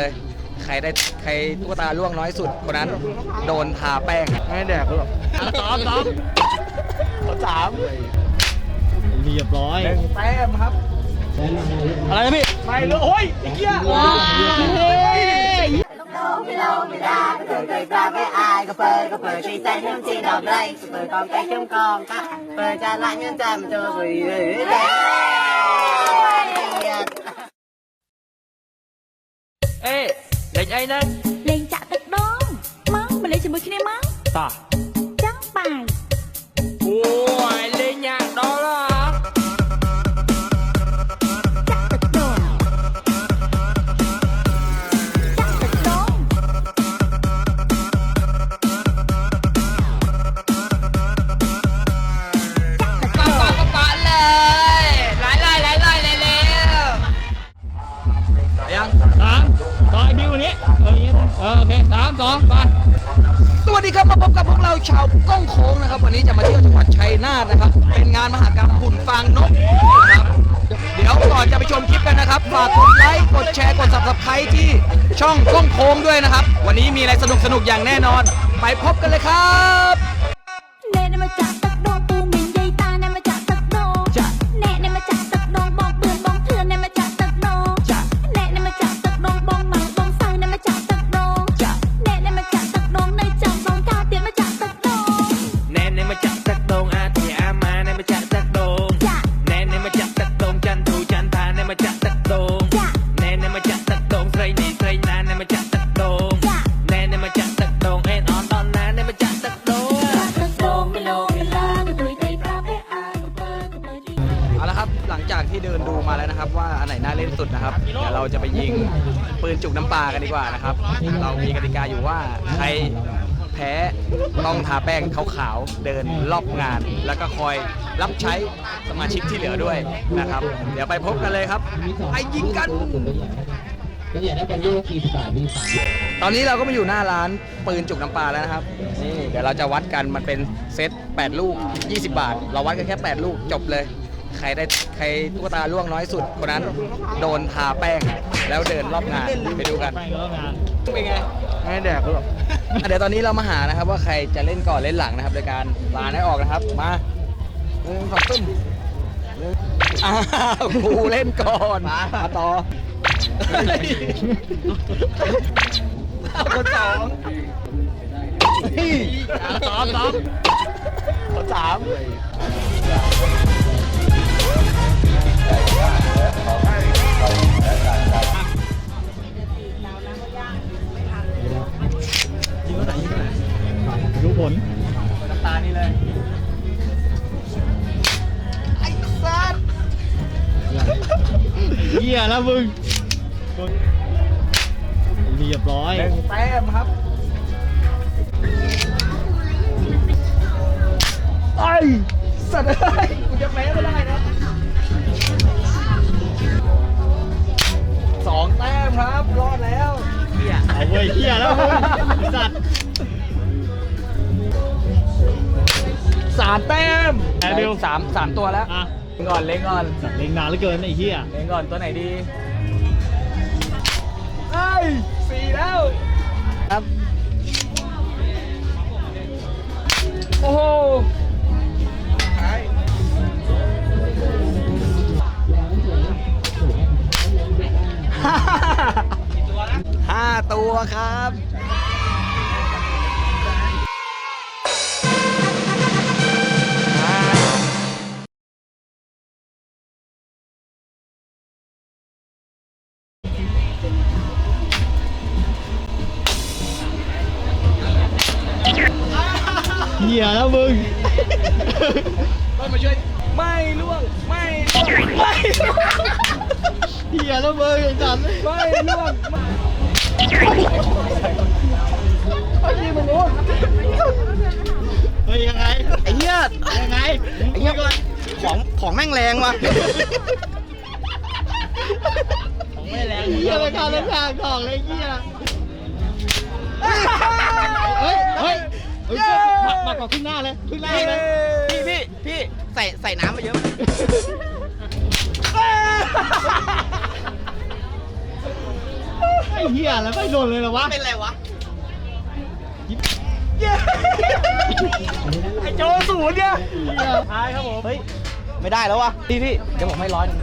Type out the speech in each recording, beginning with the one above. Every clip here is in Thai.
เลยใครได้ใครตุ๊กตาล่วงน้อยสุดคนนั้น โดนทาแป้งไม่แดกหรอกสองสองสามเรียบร้อยหนึ่งแต้มครับ อะไรนะพี่ ไม่เลยโอ้ยไอ้เหี้ยไม่ลงไม่ได้ก็เปิดใจกล้าไม่อายก็เปิดก็เปิดใจใจเรื่องจริงดอกไรก็เปิดกองใจเข้มกองก็เปิดจะละเงินใจมันจะไปเลยแต่เอ๊ะ អេលេងអីហ្នឹងលេងចាក់ទឹកដងមកមកលេងជាមួយគ្នាមកតោះចាំបាយអូ ครับมาพบกับพวกเราชาวก้องโค้งนะครับ วันนี้จะมาเที่ยวจังหวัดชัยนาทนะครับ เป็นงานมหกรรมหุ่นฟางนกนะครับเดี๋ยวก่อนจะไปชมคลิปกันนะครับฝากกดไลค์กดแชร์กด subscribe ที่ช่องก้องโค้งด้วยนะครับ วันนี้มีอะไรสนุกสนุกอย่างแน่นอน ไปพบกันเลยครับ สุดนะครับ เดี๋ยวเราจะไปยิงปืนจุกน้ำปลากันดีกว่านะครับ เรามีกติกาอยู่ว่าใครแพ้ต้องทาแป้งขาวๆเดินรอบงาน แล้วก็คอยรับใช้สมาชิกที่เหลือด้วยนะครับ เดี๋ยวไปพบกันเลยครับไปยิงกัน ตอนนี้เราก็มาอยู่หน้าร้านปืนจุกน้ำปลาแล้วนะครับนี่เดี๋ยวเราจะวัดกันมันเป็นเซต8 ลูก 20 บาท เราวัดกันแค่ 8 ลูกจบเลย ใครได้ใครตุ๊กตาล่วงน้อยสุด คนนั้นโดนทาแป้งแล้วเดินรอบงานไปดูกันไปก็แล้วงานเป็นไง ไม่แดกหรอกอะเดี๋ยวตอนนี้เรามาหานะครับ ว่าใครจะเล่นก่อนเล่นหลังนะครับโดยการลานให้ออกนะครับ มาหนึ่งสองตึ้มหนึ่งอ้าวครูเล่นก่อนมาต่อเอาคนสองเฮ้ยสามสามคนสาม ยิงก็ไหนยิงก็ไหนดูผลน้ำตานี่เลยไอ้สัสเหี้ยแล้วมึงเรียบร้อย แต้มครับไอ้สัตว์เอ้ยกูจะแพ้ไม่ได้นะ สองแต้มครับ รอดแล้วเฮียเอาเว้ยเหี้ยแล้วมึงไอ้สัตว์สามแต้มแอร์บิลสามสามตัวแล้วอะเล็งก่อนเล็งก่อนสัตว์เล็งนานเหลือเกินไอ้เหี้ยเล็งก่อนตัวไหนดีไอ้ยสี่แล้ว ครับ โอ้โห ตัวครับเหี้ยแล้วมึงต้นมาช่วย ไม่ล่วง ไม่ล่วง ไม่ล่วงเหี้ยแล้วมึงไอ้สัตว์ไม่ล่วงไอ้ยี่มันล่วง เฮ้ยยังไงไอ้เหี้ยยังไงไอ้เหี้ยของของแม่งแรงว่ะไม่แรงเหี้ยไปเข้าแล้วทางทองเลยเหี้ยเฮ้ยเฮ้ยเฮ้ยมามาก่อนขึ้นหน้าเลยขึ้นหน้าเลยพี่พี่พี่ใส่ใส่น้ำมาเยอะ เไอ้เหี้ยแล้วไม่โดนเลยเหรอวะ เป็นไรวะไอโจศูนย์เนี่ยท้ายครับผม เฮ้ย ไม่ได้แล้ววะพี่พี่เดี๋ยวผมให้ร้อยหนึ่ง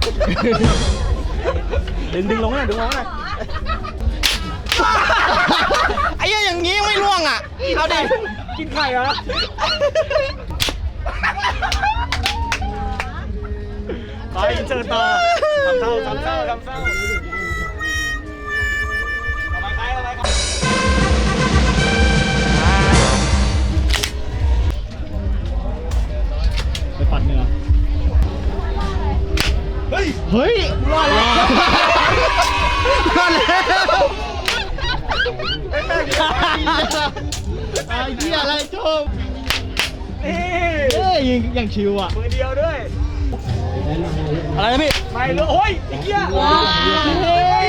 ดึงดึงลงหน่อยดึงลงหน่อยไอ้เหี้ยอย่างงี้ยังไม่ล่วงอะ เอาดิ กินไข่เหรอขออินเสิร์ตต่อทำเศร้าทำเศร้าทำเศร้าเอา เฮ้ย เฮ้ยรอดแล้วรอดแล้วไอ้เหี้ยอะไรโจมนี่เอ้ยยิงอย่างชิวอะ มือเดียวด้วย อะไรนะพี่ ไม่รู้โอ้ยไอ้เหี้ยว้าวเฮ้ย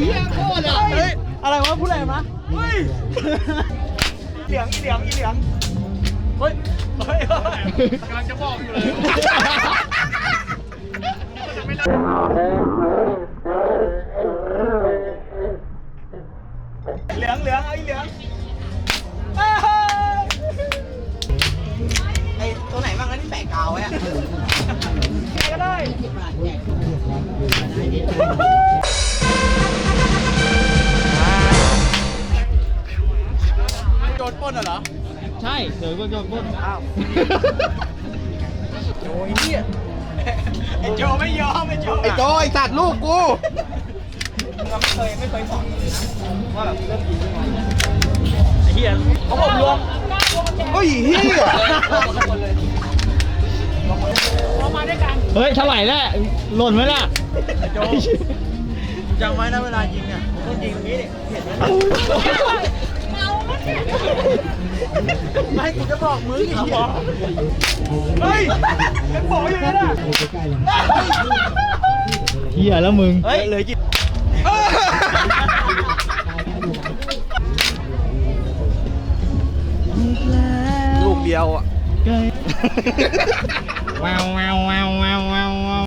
เหี้ยโคตรอะเฮ้ย อะไรวะพูดอะไรมาเฮ้ยเหลียงอีเหลียงอีเหลียงเฮ้ย เฮ้ยกำลังจะบอกอยู่เลย เหลืองเหลืองเอาอีเหลืองไอตัวไหนบ้างนะที่แปะกาวไว้อะใครก็ได้โดนปล้นเหรอ ใช่ เดี๋ยวก็โดนปล้นอ้าว ไอ้โจไอ้โจไอ้สัตว์ลูกกูเราไม่เคยไม่เคยสอนเลยนะว่าแบบเรื่องดียังไงไอ้เหี้ยเขาบอกรวมเฮ้ยเฮียเฮ้ยเท่าไหร่แล้วหล่นไหมล่ะโจจำไว้นะเวลายิงอะต้องยิงอย่างนี้ดิเห็นไหมไม่กูจะบอกมึงอีกเฮ้ยยังบอกอยู่เลยนะ เฮียแล้วมึง เฮ้ยเหลยกี่ลูกเดียวอะว้าวว้าวว้าวว้าวว้าวว้าว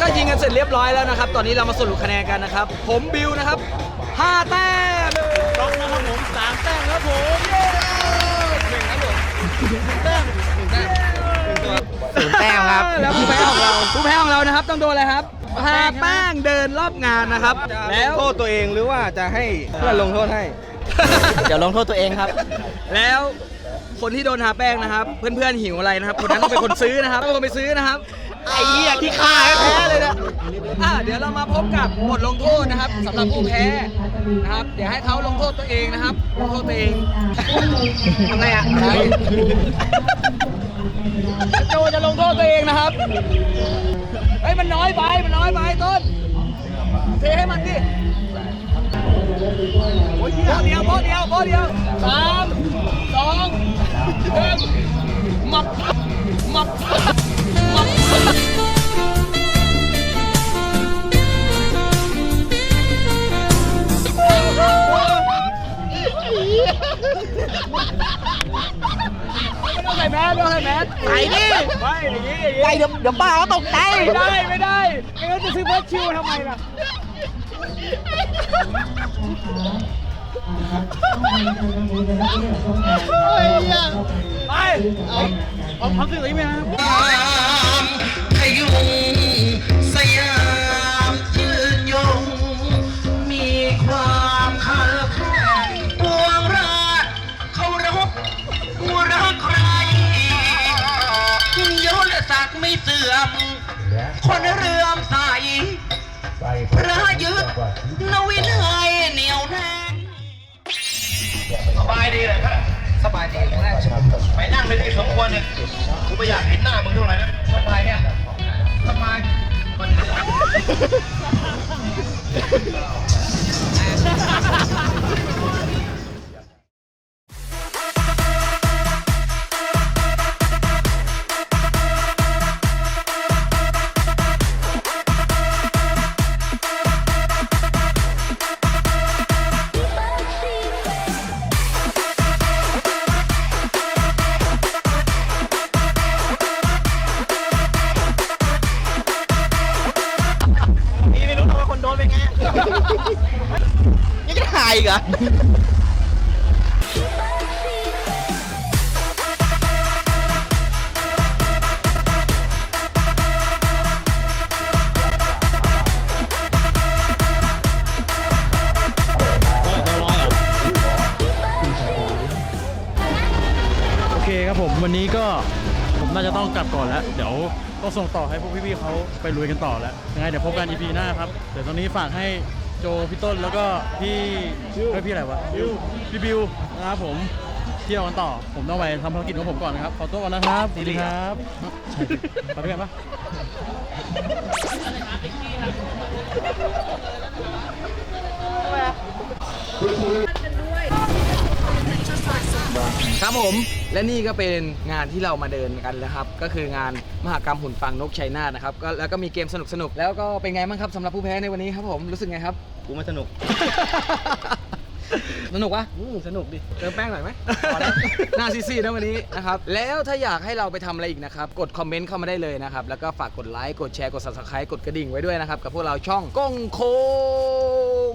ก็ยิงกันเสร็จเรียบร้อยแล้วนะครับ ตอนนี้เรามาสรุปคะแนนกันนะครับ ผมบิวนะครับ 5 แต้มน้องนะครับผม 3 แต้มครับผม ศูนย์แต้มครับ แล้วผู้แพ้ของเราผู้แพ้ของเรานะครับ ต้องโดนอะไรครับพาแป้งเดินรอบงานนะครับ แล้วโทษตัวเองหรือว่าจะให้เพื่อนลงโทษให้ เดี๋ยวลงโทษตัวเองครับ แล้วคนที่โดนทาแป้งนะครับ เพื่อนๆหิวอะไรนะครับ คนนั้นต้องเป็นคนซื้อนะครับต้องเป็นคนไปซื้อนะครับ ไอ้เหี้ยที่ฆ่าแพ้เลยนะอะเดี๋ยวเรามาพบกับบทลงโทษนะครับสำหรับผู้แพ้นะครับ เดี๋ยวให้เขาลงโทษตัวเองนะครับลงโทษตัวเองทำไงอะโจจะลงโทษตัวเองนะครับเฮ้ยมันน้อยไปมันน้อยไปต้นเทให้มันดิโอ้ยเดียวโบเดียวโบเดียวสามสองหนึ่งมับมับมับ ต้องใส่แมสไม่ต้องใส่แมสใส่ดิไม่อย่างนี้อย่างนี้ไปเดี๋ยวเดี๋ยวป้าเขาตกใจไม่ได้ไม่ได้ไม่งั้นจะซื้อเฟิร์สชิวทำไมล่ะไปเอาเอาความรู้สึกนี้ไหมครับ พยุงสยามยืนยง มีความคันแข็งปวงราชเคารพผู้รักใครยศศักดิ์ไม่เสื่อม คนเรื่อมใส พระยึดนวินัยเหนียวแน่นสบายดีเลยครับ สบายดีแรกไปนั่งไปที่สมควรเนี่ยกูไม่อยากเห็นหน้ามึงเท่าไหร่นะสบายเนี่ยสบายมัน อีกเหรอโอเคครับผมวันนี้ก็ผมน่าจะต้องกลับก่อนแล้ว เดี๋ยวต้องส่งต่อให้พวกพี่ๆเขาไปลุยกันต่อแล้วยังไงเดี๋ยวพบกัน EP หน้าครับ เดี๋ยวตอนนี้ฝากให้ โจพี่ต้นแล้วก็พี่เฮ้ยพี่อะไรวะพี่บิวนะครับผมเที่ยวกันต่อผมต้องไปทำภารกิจของผมก่อนนะครับขอตัวก่อนนะครับสวัสดีครับใช่ไปด้วยกันปะครั บผมและนี่ก็เป็นงานที่เรามาเดินกันนะครับ ก็คืองานมหกรรมหุ่นฟางนกชัยนาทนะครับก็แล้วก็มีเกมสนุกๆแล้วก็เป็นไงบ้างครับสำหรับผู้แพ้ในวันนี้ครับผมรู้สึกไงครับ กูไม่สนุก สนุกปะอืมสนุกดิ เติมแป้งหน่อยไหมพอแล้แล้ววหน้าซีๆนะวันนี้นะครับ แล้วถ้าอยากให้เราไปทำอะไรอีกนะครับ กดคอมเมนต์เข้ามาได้เลยนะครับ แล้วก็ฝากกดไลค์กดแชร์กด subscribe กดกระดิ่งไว้ด้วยนะครับ กับพวกเราช่องก้องโค้ง